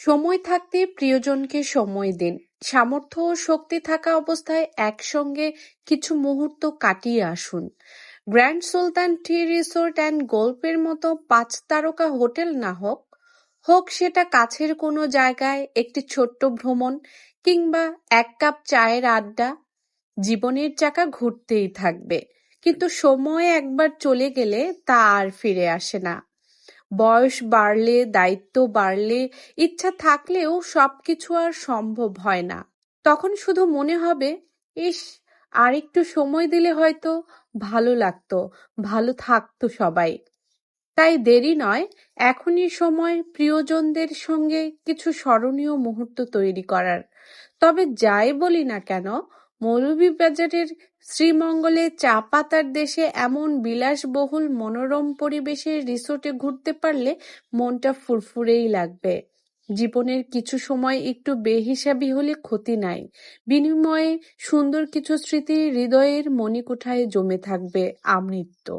সময় থাকতে প্রিয়জনকে সময় দিন। সামর্থ্য ও শক্তি থাকা অবস্থায় একসঙ্গে কিছু মুহূর্ত কাটিয়ে আসুন। Grand Sultan tea resort and গল্পের মতো পাঁচ তারকা হোটেল না হোক, হোক সেটা কাছের কোনো জায়গায় একটি ছোট্ট ভ্রমণ কিংবা এক কাপ চায়ের আড্ডা, জীবনের চাকা ঘুরতেই থাকবে, কিন্তু সময় একবার চলে গেলে তা আর ফিরে আসে না। বয়স বাড়লে, দায়িত্ব বাড়লে, ইচ্ছা থাকলেও সবকিছু আর সম্ভব হয় না। তখন শুধু মনে হবে, ইস আর একটু সময় দিলে হয়তো ভালো লাগতো, ভালো থাকতো সবাই। তাই দেরি নয়, এখনই সময় প্রিয়জনদের সঙ্গে কিছু স্মরণীয় মুহূর্ত তৈরি করার। তবে যাই বলি না কেন, মৌলভীবাজারের শ্রীমঙ্গলে চা পাতার দেশে এমন বিলাসবহুল মনোরম পরিবেশের রিসোর্টে ঘুরতে পারলে মনটা ফুরফুরেই লাগবে। জীবনের কিছু সময় একটু বেহিসাবি হলে ক্ষতি নাই, বিনিময়ে সুন্দর কিছু স্মৃতি হৃদয়ের মণিকোঠায় জমে থাকবে আমৃত্যু।